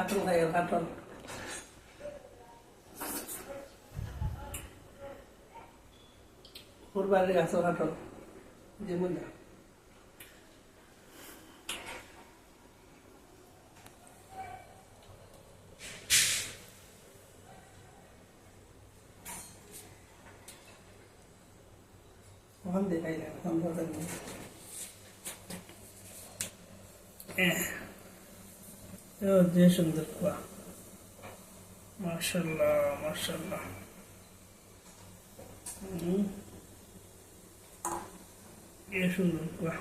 কাটল খাই কাটল ওর বাড়ির গাছও কাটল যে মজা ওখান দিয়ে খাই না ওখান এ যে সুন্দর কুয়া মার্শাল্লাহ মার্শাল্লাহ এ সুন্দর কুয়া